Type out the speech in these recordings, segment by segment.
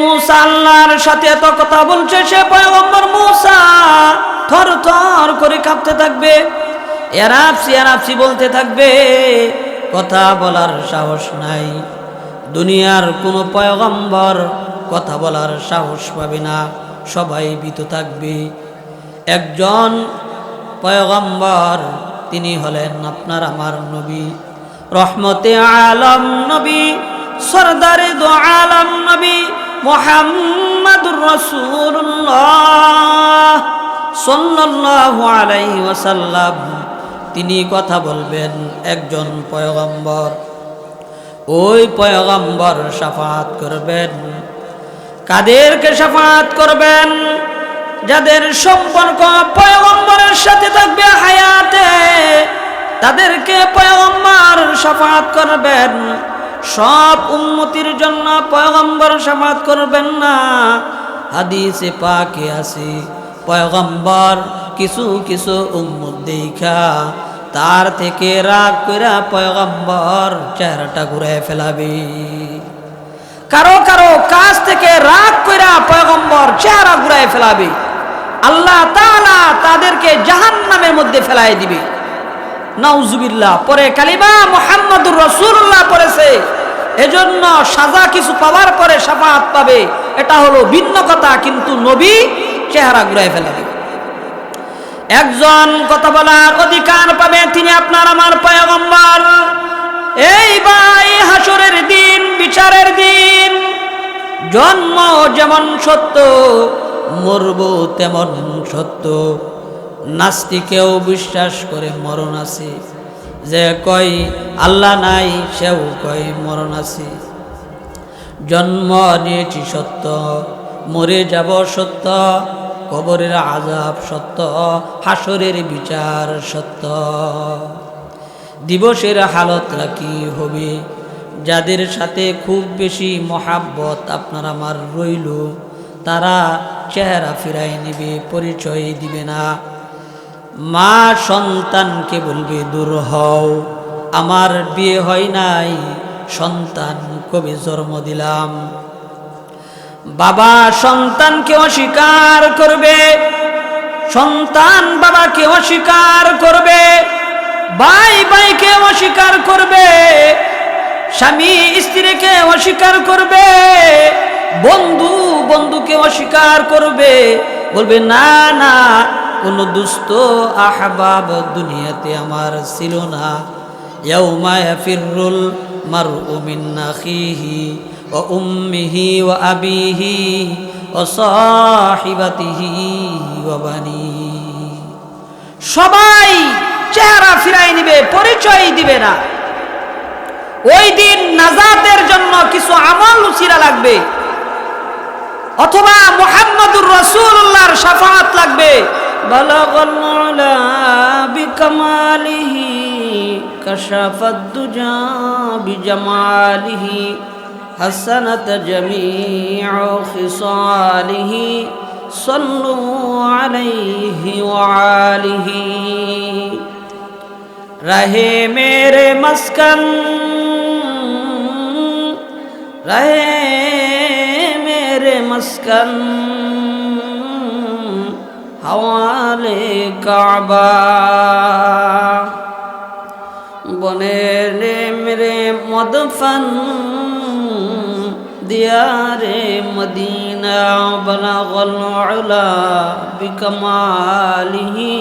মুসা আল্লাহর সাথে এত কথা বলছে, সে পয়গম্বর মুসা থর থর করে কাঁপতে থাকবে, এরাপসি এরাপসি বলতে থাকবে, কথা বলার সাহস নাই। দুনিয়ার কোনো পয়গম্বর কথা বলার সাহস পাবে না, সবাই ভীত থাকবে। একজন পয়গম্বর, তিনি হলেন আপনার আমার নবী। রহমতে আলম নবী, সরদারে দো আলম নবী মোহাম্মদুর রসুল্লাহ ওয়াসাল্লাম। তিনি কথা বলবেন একজন পয়গম্বর। ওই পয়গম্বর সাফাত করবেন। কাদেরকে সাফাত করবেন? যাদের সম্পর্ক পয়গম্বরের সাথে থাকবে হায়াতে, তাদেরকে পয়গম্বর সাফাত করবেন। সব উন্নতির জন্য পয়গম্বর সাফাত করবেন না। হাদিসে পাকে আছে, পয়গম্বর কিছু কিছু উম্মত দেখা, তার থেকে রাগ কইরা পয়গম্বর চেহারাটা ঘুরে ফেলাবে। কারও কারও কাছ থেকে রাগ কইরা পয়গম্বর চেহারা ঘুরাই ফেলাবে। আল্লাহ তাআলা তাদেরকে জাহান্নামের মধ্যে ফেলাই দিবে। নাউজুবিল্লাহ, পরে কালিমা মুহাম্মাদুর রাসূলুল্লাহ পড়েছে। এজন্য সাজা কিছু পাওয়ার পরে শাফাত পাবে। এটা হলো ভিন্ন কথা, কিন্তু নবী চেহারা ঘুরাই ফেলাবে একজন কথা বলার অধিকার পাবে তিনি আপনার আমার পয়গম্বর। এই ভাই হাসরের দিন, বিচারের দিন, জন্ম যেমন সত্য, মরব তেমন সত্য। নাস্তিকেও বিশ্বাস করে মরণ আছে। যে কয়, আল্লাহ নাই, সেও কয় মরণ আছে। জন্ম নিয়েছি সত্য, মরে যাব সত্য, কবরের আজাব সত্য, হাসরের বিচার সত্য। দিবসের হালতরা কি হবে? যাদের সাথে খুব বেশি মহাব্বত আপনার আমার রইল, তারা চেহারা ফিরাই নেবে, পরিচয় দিবে না। মা সন্তানকে বলবে, দূর হও, আমার বিয়ে হয় নাই, সন্তান কবে জন্ম দিলাম? বাবা সন্তানকে অস্বীকার করবে, সন্তান বাবাকে অস্বীকার করবে, ভাই ভাইকে অস্বীকার করবে, স্বামী স্ত্রীকে অস্বীকার করবে, বন্ধু বন্ধুকে অস্বীকার করবে, বলবে, না না কোনো দুস্থ আহবাব দুনিয়াতে আমার ছিল না। ইয়াউমা ইয়াফিরুল মারউ মিন আখিহি ওয়া উম্মিহি ওয়া আবিহি ওয়া সাহিবাতিহি ওয়া সবাই চেহারা ফিরাই নিবে, পরিচয় দিবে না। ওই দিন নাজাতের জন্য কিছু আমল উচিরা লাগবে। অথবা মোহাম্মদুর রসুল্লাহর সাফাত লাগবে। بلغ العلا بكماله كشف الدجى بجماله حسنت جميع خصاله صلوا عليه وعاله رہے میرے مسکن رہے میرے مسکن হাওয়ালে কাবা বনে রে মেরে মদফান দিয়ারে মদিনা বলাগল আলা বিকমালিহি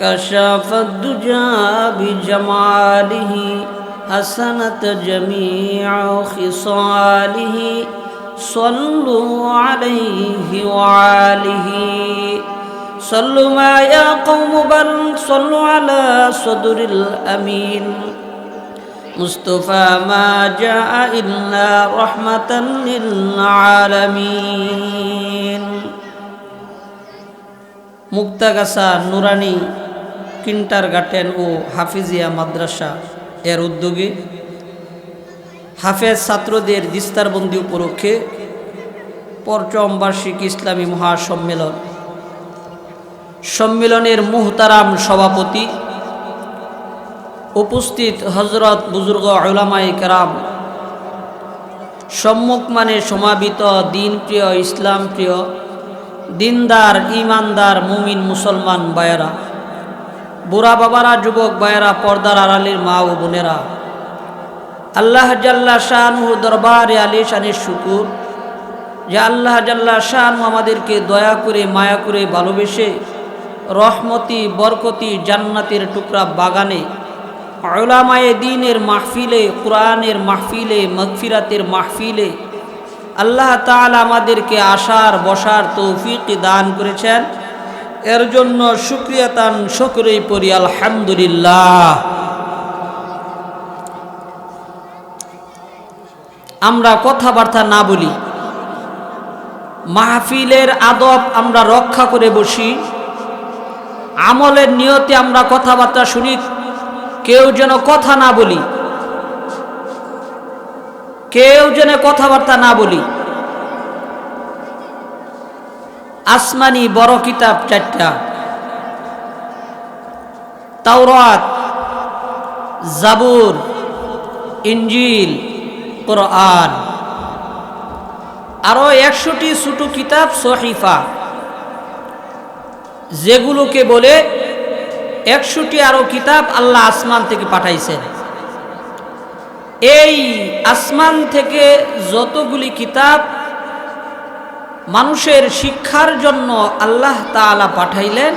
كشف الدجى بجماله حسنت جميع خصاله صلوا عليه وعاله صلوا ما يا قوم بل صلوا على صدر الأمين مصطفى ما جاء إلا رحمة للعالمين মুক্তাগাছা নুরানি কিন্টার গার্ডেন ও হাফিজিয়া মাদ্রাসা এর উদ্যোগে হাফেজ ছাত্রদের দিস্তারবন্দি উপলক্ষে পঞ্চম বার্ষিক ইসলামী মহাসম্মেলন সম্মেলনের মুহতারাম সভাপতি উপস্থিত হজরত বুজুর্গ ওলামাই কারাম। সম্মুখ মানে সমাবিত দিন প্রিয় ইসলাম প্রিয় দিনদার ইমানদার মুমিন, মুসলমান বায়েরা বুড়া বাবারা, যুবক বায়েরা পর্দার আড়ালির মা ও বোনেরা, আল্লাহ জাল্লা শাহনুহ দরবারে আলী শানের শুকুর যে আল্লাহ জাল্লা শাহানু আমাদেরকে দয়া করে, মায়া করে ভালোবেসে রহমতি, বরকতি, জান্নাতের টুকরা বাগানে ওলামায়ে দিনের মাহফিলে, কোরআনের মাহফিলে, মগফিরাতের মাহফিলে আল্লাহ তাআলা আমাদেরকে আসার, বসার তৌফিক দান করেছেন। এর জন্য শুক্রিয়া তান শকরেই পড়ি, আলহামদুলিল্লাহ। আমরা কথাবার্তা না বলি। মাহফিলের আদব আমরা রক্ষা করে বসি। আমলের নিয়তে আমরা কথাবার্তা শুনি, কেউ যেন কথা না বলি। কেউ যেন কথাবার্তা না বলি। আসমানি বড় কিতাব চারটা। তাওরাত, জাবুর ইঞ্জিল আরও একশোটি ছোটো কিতাব সহিফা। যেগুলোকে বলে একশোটি আরও কিতাব আল্লাহ আসমান থেকে পাঠাইছেন। এই আসমান থেকে যতগুলি কিতাব মানুষের শিক্ষার জন্য আল্লাহ তালা পাঠাইলেন,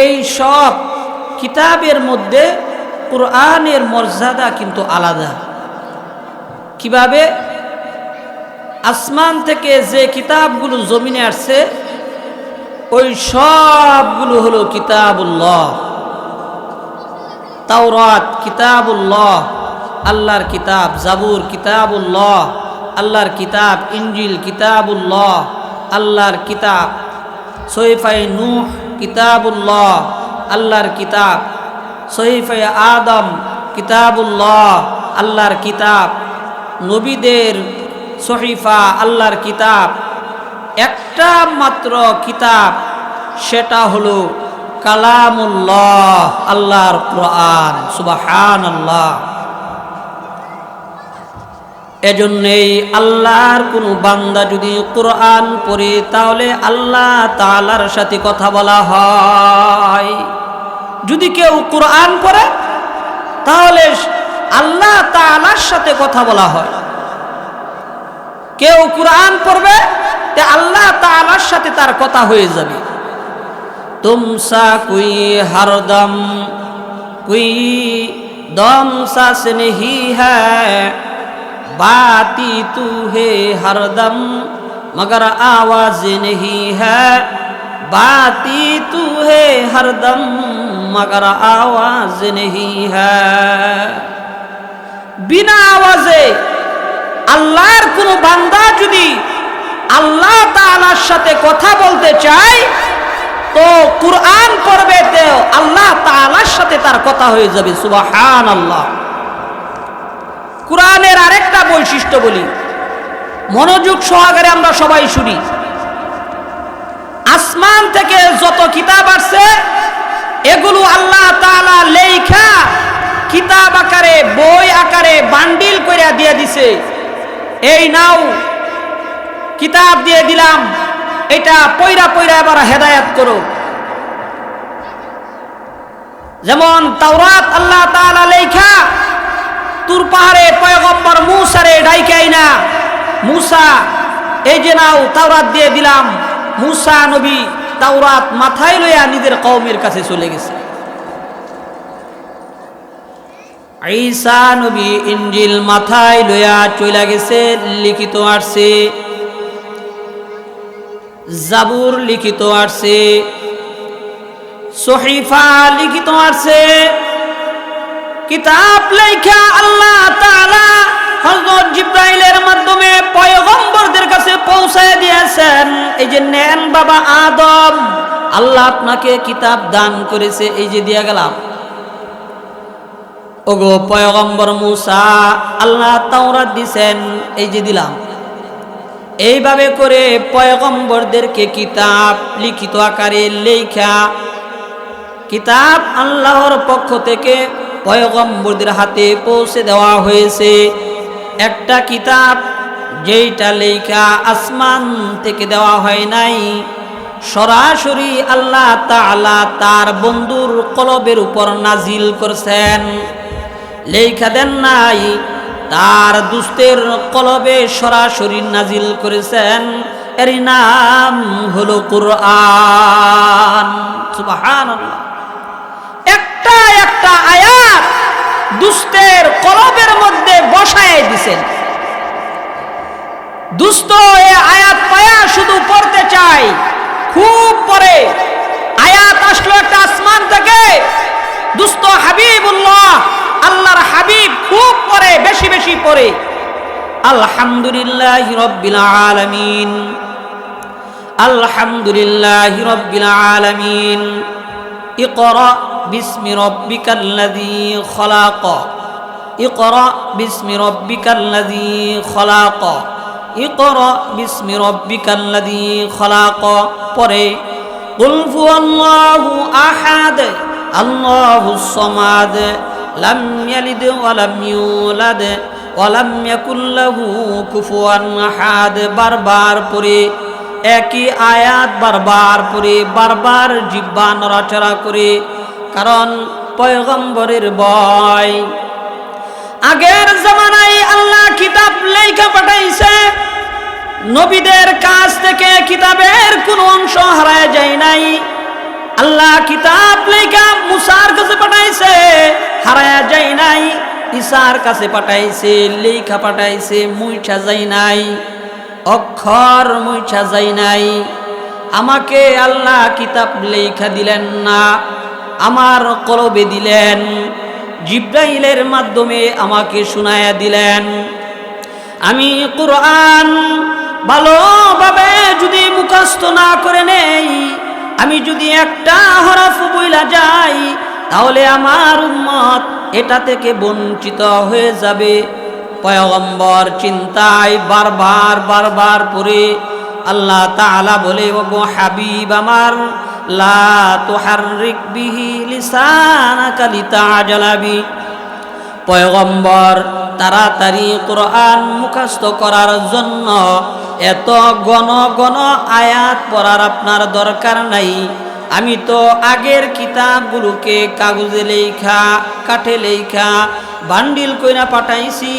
এই সব কিতাবের মধ্যে কোরআনের মর্যাদা কিন্তু আলাদা। কীভাবে? আসমান থেকে যে কিতাবগুলো জমিনে আসছে ওই সবগুলো হলো কিতাবুল্লাহ। তাওরাত কিতাবুল্লাহ, আল্লাহর কিতাব, জাবুর কিতাবুল্লাহ, আল্লাহর কিতাব ইঞ্জিল কিতাবুল্লাহ, আল্লাহর কিতাব সৈফাই নূহ কিতাবুল্লাহ, আল্লাহর কিতাব সহিফাই আদম কিতাবুল্লাহ, আল্লাহর কিতাব, নবীদের সহিফা, আল্লাহর কিতাব একটা মাত্র কিতাব, সেটা হলো কালামুল্লাহ, আল্লাহর কোরআন। সুবাহান আল্লাহ এজন্যেই আল্লাহর কোনো বান্দা যদি কোরআন পড়ে, তাহলে আল্লাহ তালার সাথে কথা বলা হয়। যদি কেউ কোরআন পড়ে, তাহলে আল্লাহ তালার সাথে কথা বলা হয়। কেউ কোরআন পড়বে তে আল্লাহ তালার সাথে তার কথা হয়ে যাবে। তুমসা কুই হারদম, কুই দম সাস নেহি বাতি তু হে হরদম, মগর আওয়াজ নেহি বাতি তু হে হরদম, মগর আওয়াজ নেহি বিনা আওয়াজে আল্লাহর কোনো বান্দা যদি আল্লাহ তাআলার সাথে কথা বলতে চায়, তো কুরআন পড়বে তো আল্লাহ তাআলার সাথে তার কথা হয়ে যাবে সুবাহান আল্লাহ কোরআনের আরেকটা বৈশিষ্ট্য বলি, মনোযোগ সহকারে আমরা সবাই শুনি। আসমান থেকে যত কিতাব আসছে, এগুলো আল্লাহ তাআলা লেখা কিতাব আকারে, বই আকারে বান্ডিল করে দিয়ে দিছে। এই নাও কিতাব দিয়ে দিলাম। এটা পয়রা পয়রা এবার হেদায়াত করো। যেমন তাওরাত আল্লাহ তাআলা লেখা, তুর পাহাড়ে পয়গম্বর মুসারে ডাইকাই না মুসা, এই যে নাও তাওরাত দিয়ে দিলাম। মুসা নবী তাওরাত মাথায় লইয়া নিজের কওমের কাছে চলে গেছে। ঈসা নবী ইঞ্জিল মাথায় লইয়া চলে গেছে, লিখিত আসছে জাবুর লিখিত আসছে সহিফা লিখিত আসছে কিতাব লেখা আল্লাহ তাআলা হযরত জিব্রাইলের মাধ্যমে পয়গম্বরদের কাছে পৌঁছায় দিয়েছেন। এই যে নেন বাবা আদম, আল্লাহ আপনাকে কিতাব দান করেছে, এই যে দিয়ে গেলাম। ওগো পয়গম্বর মুসা, আল্লাহ তাওরাত দিছেন, এই যে দিলাম। এইভাবে করে পয়গম্বরদেরকে কিতাব লিখিত আকারে লেখা। কিতাব আল্লাহর পক্ষ থেকে পয়গম্বরদের হাতে পৌঁছে দেওয়া হয়েছে। একটা কিতাব যেইটা লেখা আসমান থেকে দেওয়া হয় নাই, সরাসরি আল্লাহ তাআলা তার বন্ধুর কলবের উপর নাজিল করছেন। লেখা দেন নাই তার দুস্তের কলবে সরাসরি নাজিল করেছেন। এর নাম হলো কুরআন। একটা একটা আয়াত দুস্তের কলবের মধ্যে বসায় দিছেন। দুস্ত এ আয়াত পায়া শুধু পড়তে চাই খুব পরে আয়াত আসলো একটা আসমান থেকে। দুস্থ হাবিবুল্লাহ, আল্লাহর হাবিব খুব পড়ে বেশি বেশি পড়ে আলহামদুলিল্লাহ রব্বিল আলামিন। আলহামদুলিল্লাহ রব্বিল আলামিন। ইকরা বিসমি রব্বিকাল্লাযী খলাক। ইকরা বিসমি রব্বিকাল্লাযী খলাক। ইকরা বিসমি রব্বিকাল্লাযী খলাক। পরে, কুল হু আহাদ। আল্লাহুস সামাদ লাম ইয়ালিদ ওয়া লাম ইউলাদ ওয়া লাম ইয়াকুল লাহু কুফুয়ান আহাদ। বারবার পড়ে, একই আয়াত বারবার পড়ে, বারবার জিব্বা নড়াচড়া করে, কারণ পয়গম্বরের বয় আগের জামানায় আল্লাহ কিতাব লেখা পাঠাইছে, নবীদের কাছ থেকে কিতাবের কোনো অংশ হারায় যায় নাই। আল্লাহ কিতাব লেখা মুসার কাছে পাঠাইছে, হারায়া যায় নাই ঈসার কাছে পাঠাইছে, লেখা পাঠাইছে, মুইঠা যায় নাই, অক্ষর মুইঠা যায় নাই। আমাকে আল্লাহ কিতাব লেখা দিলেন না, আমার কলবে দিলেন, জিব্রাইলের মাধ্যমে আমাকে শুনায়া দিলেন। আমি কোরআন ভালোভাবে যদি মুখস্থ না করে নেই আমি যদি একটা হরফ বইলা যাই, তাহলে আমার উম্মত এটা থেকে বঞ্চিত হয়ে যাবে। পয়গম্বর চিন্তায় বারবার বারবার পরে আল্লাহ তাআলা বলে, ওগো হাবিব আমার, লা তুহাররিক বিহি লিসানাকা লিতাজালা বি। পয়গম্বর তাড়াতাড়ি কোরআন মুখস্থ করার জন্য এত গণ গণ আয়াত পড়ার আপনার দরকার নাই। আমি তো আগের কিতাবগুলোকে কাগজে লেখা, কাঠে লেখা, বান্ডিল কইরা পাঠাইছি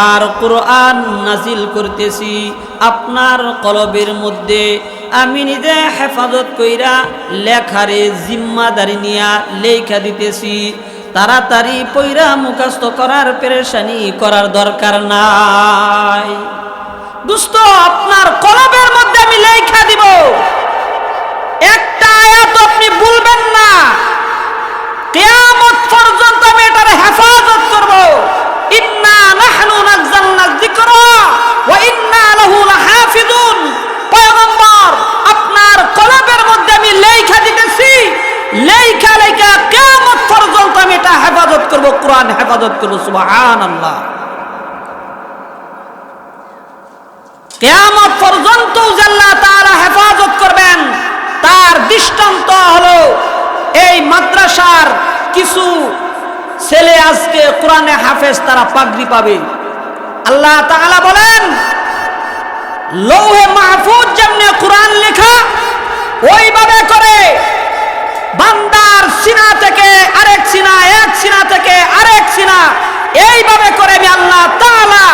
আর কোরআন নাজিল করতেছি আপনার কলবের মধ্যে। আমি নিজে হেফাজত কইরা লেখারে জিম্মাদারি নিয়া লেখা দিতেছি। তাড়াতাড়ি পইরা মুখস্থ করার পেরেশানি করার দরকার নাই। দুস্ত, আপনার কলবের মধ্যে আমি লেখা দিব। একটা আয়াত আপনি ভুলবেন না। কিয়ামত পর্যন্ত আমি এটার হেফাজত করব। ইন্না নাহনু নাযালনা যিকরা ওয়া ইন্না লাহু লাহাফিজুন। পয়গম্বর, আপনার কলবের মধ্যে আমি লেখা দিতেছি। লেখা লেখা কিয়ামত পর্যন্ত আমি এটা হেফাজত করব, কোরআন হেফাজত করব, সুবহানাল্লাহ। কেয়ামত পর্যন্ত আল্লাহ তাআলা হেফাজত করবেন। তার দৃষ্টান্ত হলো এই মাদ্রাসার কিছু ছেলে আজকে কোরআনে হাফেজ তারা পাগড়ি পাবে। আল্লাহ তাআলা বলেন, লৌহে মাহফুজ যেমনি কোরআন লেখা, ওইভাবে করে বান্দার সিনা থেকে আরেক সিনা, এক সিনা থেকে আরেক সিনা, এইভাবে করে আমি আল্লাহ তাআলা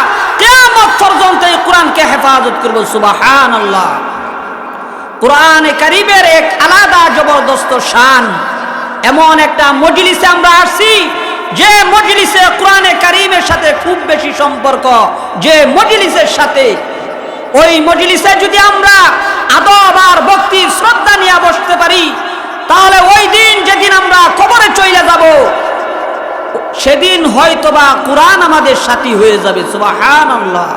কিয়ামত পর্যন্ত কোরআনকে হেফাজত করব, সুবহানাল্লাহ। কোরআনে কারিমের এক আলাদা জবরদস্ত শান। এমন একটা মজলিসে আমরা আসছি, যে মজলিসে কোরআনে কারিমের সাথে খুব বেশি সম্পর্ক, যে মজলিসের সাথে। ওই মজলিসে যদি আমরা আদব আর ভক্তির শ্রদ্ধা নিয়ে বসতে পারি, তাহলে ওই দিন যেদিন আমরা কবরে চলে যাব, সেদিন হয়তোবা কোরআন আমাদের সাথী হয়ে যাবে সুবাহান আল্লাহ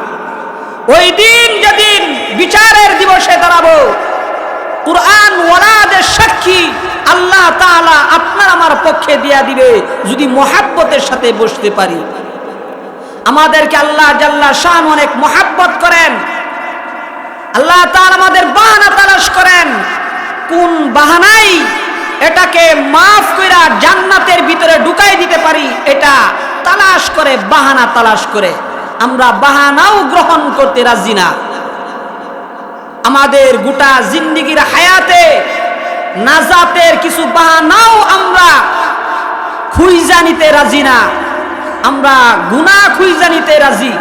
ওই দিন যেদিন বিচারের দিবসে দাঁড়াবো, কোরআন ওয়ালাদের সাক্ষী আল্লাহ তাআলা আপনার আমার পক্ষে দিয়া দিবে, যদি মোহাব্বতের সাথে বসতে পারি। আমাদেরকে আল্লাহ জাল্লা শান অনেক মোহাব্বত করেন। আল্লাহ তাআলা আমাদের বাহানা তালাশ করেন। কোন বাহানাই এটাকে মাফ কইরা জান্নাতের ভিতরে ঢুকাই দিতে পারি, এটা তালাশ করে, বাহানা তালাশ করে। আমরা বাহানাও গ্রহণ করতে রাজি না। আমাদের গোটা জিন্দিগির হায়াতে নাজাতের কিছু বাহানাও আমরা খুঁজা নিতে রাজি না। আমরা গুণা খুঁজা নিতে রাজি।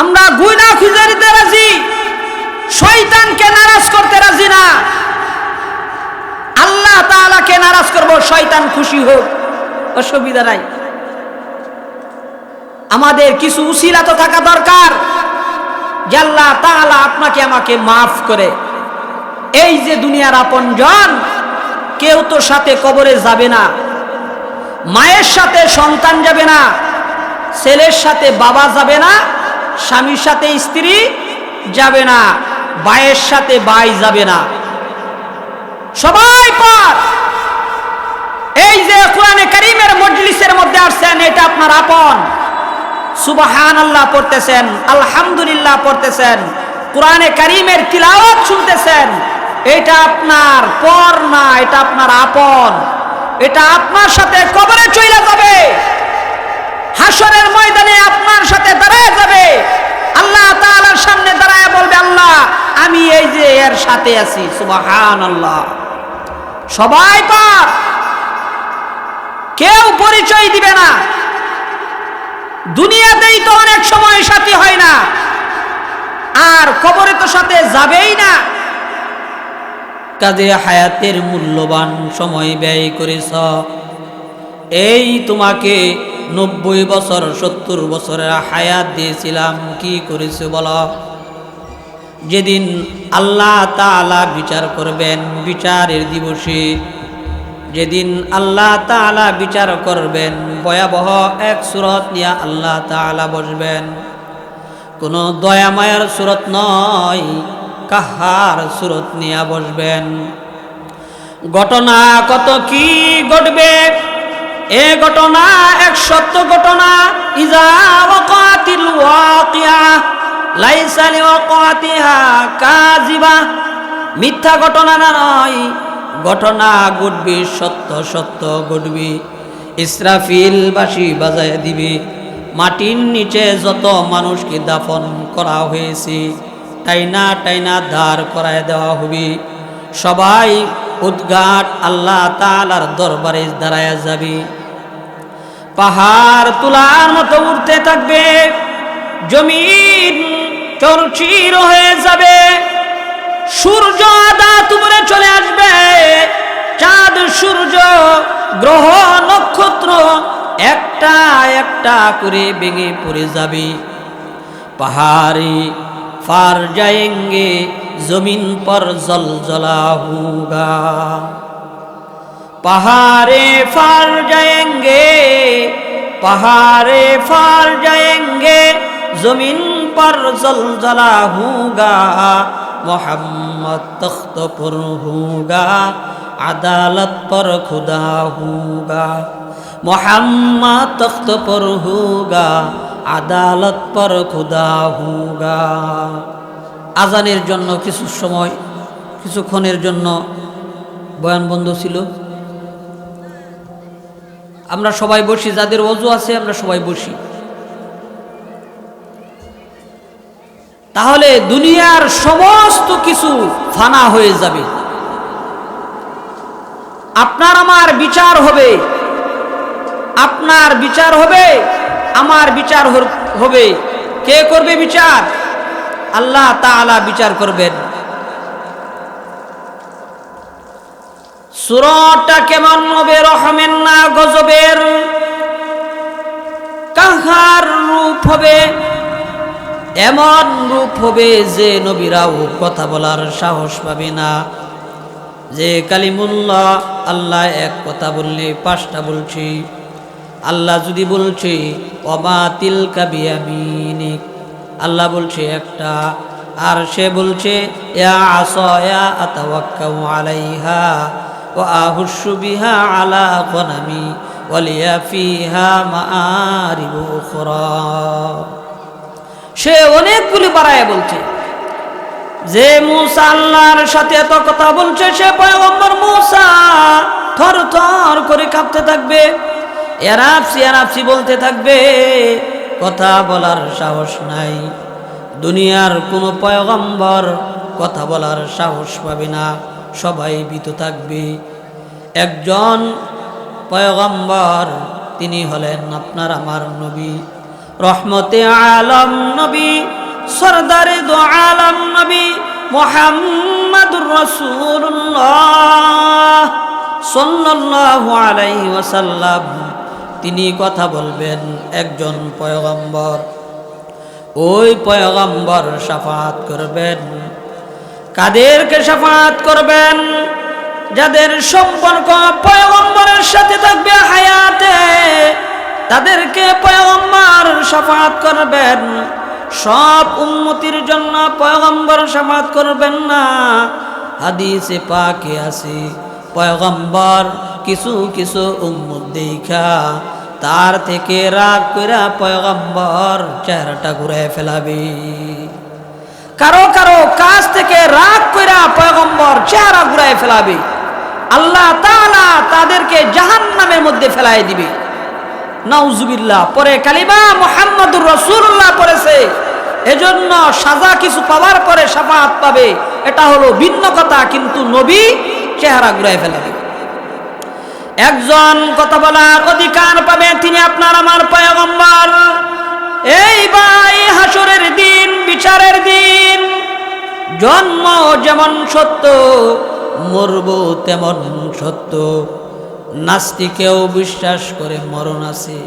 আমরা গুণা খুঁজে রাজি। শয়তানকে নারাজ করতে রাজি না। আল্লাহ তাআলাকে নারাজ করব, শয়তান খুশি হোক, অসুবিধা নাই। আমাদের কিছু উসিলা তো থাকা দরকার। জাল্লা তাআলা আপনাকে আমাকে মাফ করে। এই যে দুনিয়ার আপনজন কেউ তো সাথে কবরে যাবে না। মায়ের সাথে সন্তান যাবে না। ছেলের সাথে বাবা যাবে না। স্বামীর সাথে স্ত্রী যাবে না। ভাইয়ের সাথে বাই যাবে না। সবাই পার এই যে কোরআনে করিমের মজলিসের মধ্যে আসছেন, এটা আপনার আপন। সুবাহান আল্লাহ পড়তেছেন, আলহামদুলিল্লাহ পড়তেছেন, কোরআনে করিমের তিলাওয়াত শুনতেছেন, এটা আপনার পর না, এটা আপনার আপন, এটা আপনার সাথে কবরে চলে যাবে হাসরের ময়দানে আপনার সাথে দাঁড়ায় যাবে, আল্লাহ তাআলার সামনে দাঁড়ায় বলবে, আল্লাহ, আমি এই যে এর সাথে আছি সুবাহান আল্লাহ সবাই পার কেউ পরিচয় দিবে না। দুনিয়াতেই তো অনেক সময় সাথী হয় না। আর কবরে তো সাথে যাবেই না। কাজে হায়াতের মূল্যবান সময় ব্যয় করেছ। এই তোমাকে নব্বই বছর, সত্তর বছরের হায়াত দিয়েছিলাম। কি করেছে বলো? যেদিন আল্লাহ তাআলা বিচার করবেন, বিচারের দিবসে যেদিন আল্লাহ তাআলা বিচার করবেন, ভয়াবহ এক সুরত নিয়ে আল্লাহ তাআলা বসবেন। কোনো দয়া মায়ার সুরত নয়, কাহার সুরত নিয়ে বসবেন। ঘটনা কত কি ঘটবে? এ ঘটনা এক সত্য ঘটনা। ইজা কাযিবা। মিথ্যা ঘটনা না নয় ঘটনা ঘটবে, সত্য সত্য ঘটবে। ইসরাফিল বাসি বাজায় দিবে। মাটির নিচে যত মানুষকে দাফন করা হয়েছে, টাইনা টাইনা ধার করায় দেওয়া হবে। সবাই উদ্ঘাট আল্লাহ তালার দরবারে দাঁড়ায় যাবে। পাহাড় তুলার মতো উঠতে থাকবে, জমিন চরচির হয়ে যাবে। সূর্য দাঁত উপরে চলে আসবে। চাঁদ, সূর্য, গ্রহ, নক্ষত্র একটা একটা করে ভেঙে পড়ে যাবে। পাহাড়ে ফার যায়েঙ্গে জমিন পর জল জলা হুগা। পাহাড়ে ফার যায়েঙ্গে পাহাড়ে ফার যায়েঙ্গে জমিন পর জলজলা হুগা, মোহাম্মদ তখত পর হুগা, আদালত পর খুদা হুগা, মোহাম্মদ তখত পর হুগা, আদালত পর খুদা হুগা। আজানের জন্য কিছু সময় কিছুক্ষণের জন্য বয়ান বন্ধ ছিল। আমরা সবাই বসি, যাদের অজু আছে আমরা সবাই বসি। তাহলে দুনিয়ার সমস্ত কিছু ফানা হয়ে যাবে। আপনার আমার বিচার হবে। আপনার বিচার হবে, আমার বিচার হবে। কে করবে বিচার? আল্লাহ তাআলা বিচার করবেন। সুরটা কেমন হবে রহমেন না গজবের? কাহার রূপ হবে? এমন রূপ হবে যে নবীরাও কথা বলার সাহস পাবে না। যে কালিমুল্লাহ, আল্লাহ এক কথা বললে পাঁচটা বলছি। আল্লাহ যদি বলছে অমা তিল কাবিয়ামিনিক আল্লাহ বলছে একটা। আর সে বলছে, ইয়া আলাইহা ওয়া আলা গনামি ওয়ালিয়া ফিহা মাআরিবু সে অনেকগুলি বাড়ায় বলছে, যে মুসা আল্লাহর সাথে এত কথা বলছে, সে পয়গম্বর মুসা, থর থর করে কাঁপতে থাকবে এরাপসি এরাপসি বলতে থাকবে, কথা বলার সাহস নাই, দুনিয়ার কোনো পয়গম্বর কথা বলার সাহস পাবে না, সবাই ভীত থাকবে। একজন পয়গম্বর, তিনি হলেন আপনার আমার নবী। রহমতে আলম নবী, সরদারে দো আলম নবী, মোহাম্মদুর রসুল্লাহ তিনি কথা বলবেন একজন পয়গম্বর। ওই পয়গম্বর সাফাত করবেন। কাদেরকে সাফাত করবেন? যাদের সম্পর্ক পয়গম্বরের সাথে থাকবে হায়াতে তাদেরকে পয়গম্বর সাফাত করবেন। সব উন্নতির জন্য পয়গম্বর সাফাত করবেন না। হাদিসে পাকে আছে, পয়গম্বর কিছু কিছু উম্মত দেখা, তার থেকে রাগ কইরা পয়গম্বর চেহারাটা ঘুরে ফেলাবে। কারও কারও কাজ থেকে রাগ কইরা পয়গম্বর চেহারা ঘুরাই ফেলাবে। আল্লাহ তাআলা তাদেরকে জাহান্নামের মধ্যে ফেলাই দিবে। নাউজুবিল্লাহ, পরে কালিমা মুহাম্মাদুর রাসূলুল্লাহ পড়েছে। এজন্য সাজা কিছু পাওয়ার পরে শাফাত পাবে। এটা হলো ভিন্ন কথা, কিন্তু নবী চেহারা ঘুরাই ফেলাবে একজন কথা বলার অধিকার পাবে তিনি আপনার আমার পয়গম্বর। এই ভাই হাসরের দিন, বিচারের দিন, জন্ম যেমন সত্য, মরব তেমন সত্য। নাস্তিকেও বিশ্বাস করে মরণ আছে।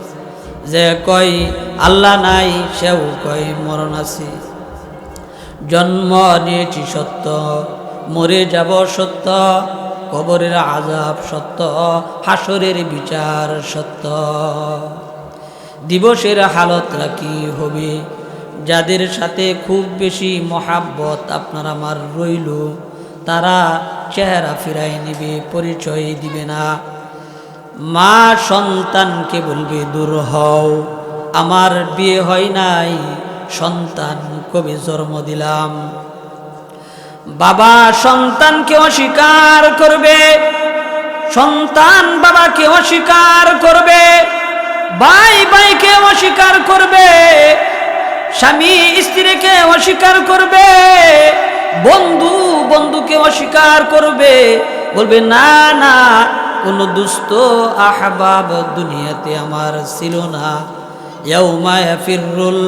যে কয়, আল্লাহ নাই, সেও কয় মরণ আছে। জন্ম নিয়েছি সত্য, মরে যাব সত্য, কবরের আজাব সত্য, হাসরের বিচার সত্য। দিবসের হালতরা কি হবে? যাদের সাথে খুব বেশি মহাব্বত আপনার আমার রইল, তারা চেহারা ফিরাই নিবে, পরিচয় দিবে না। মা সন্তানকে বলবে, দূর হও, আমার বিয়ে হয় নাই, সন্তান কবে জন্ম দিলাম? বাবা সন্তানকে অস্বীকার করবে, সন্তান বাবাকে অস্বীকার করবে, ভাই ভাইকে অস্বীকার করবে, স্বামী স্ত্রীকে অস্বীকার করবে, বন্ধু বন্ধুকে অস্বীকার করবে, বলবে, না না কোনো দুস্থ আহবাব দুনিয়াতে আমার ছিল না। ইয়াউমা ইয়াফিরুল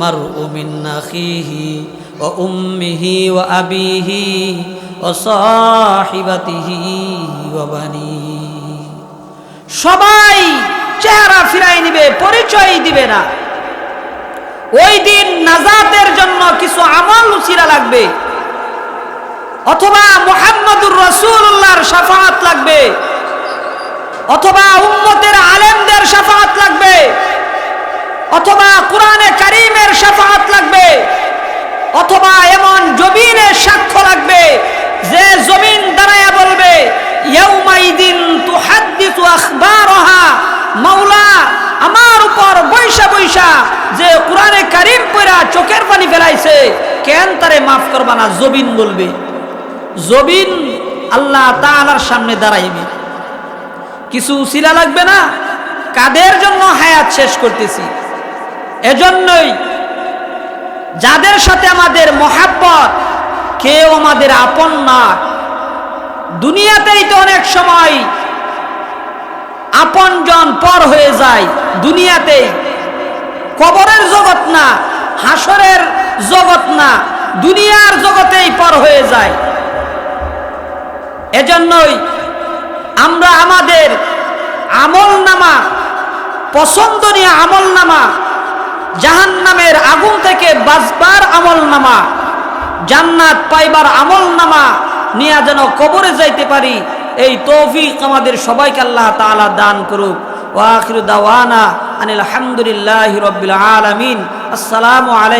মারউ মিন আখিহি ওয়া উম্মিহি ওয়া আবিহি ওয়া সাহিবাতিহি ওয়া সবাই চেহারা ফিরাই নিবে, পরিচয় দিবে না। ওই দিন নাজাতের জন্য কিছু আমল উচিরা লাগবে। অথবা মোহাম্মদুর রসুল্লাহর সাফাত লাগবে। অথবা উম্মতের আলেমদের সাফাত লাগবে। অথবা কোরআনে কারিমের সাফাত লাগবে। অথবা এমন জমিনের সাক্ষ্য লাগবে যে জমিন দাঁড়ায় বলবে মাওলা, আমার উপর বৈশা বৈশা, যে কোরআনে কারিম পড়া চোখের পানি ফেলাইছে কেন তারে মাফ করবা না? জবিন বলবে। জবিন আল্লাহ তাআলার সামনে দাঁড়াইবে। কিছু উসিলা লাগবে না। কাদের জন্য হায়াত শেষ করতেছি? এজন্যই যাদের সাথে আমাদের মহাব্বত, কেউ আমাদের আপন না। দুনিয়াতেই তো অনেক সময় আপনজন পর হয়ে যায়, দুনিয়াতেই। কবরের জগৎ না, হাসরের জগৎ না, দুনিয়ার জগতেই পর হয়ে যায়। এজন্যই আমরা আমাদের আমল নামা, পছন্দনীয় আমল নামা জাহান নামের আগুন থেকে বাঁচবার আমল নামা, জান্নাত পাইবার আমল নামা নিয়ে যেন কবরে যাইতে পারি, এই তৌফিক আমাদের সবাইকে আল্লাহ তাআলা দান করুক। ওয়াখির দাওয়ানা আনিল হামদুলিল্লাহি রাব্বিল আলামিন। আসসালামু আলাইকুম।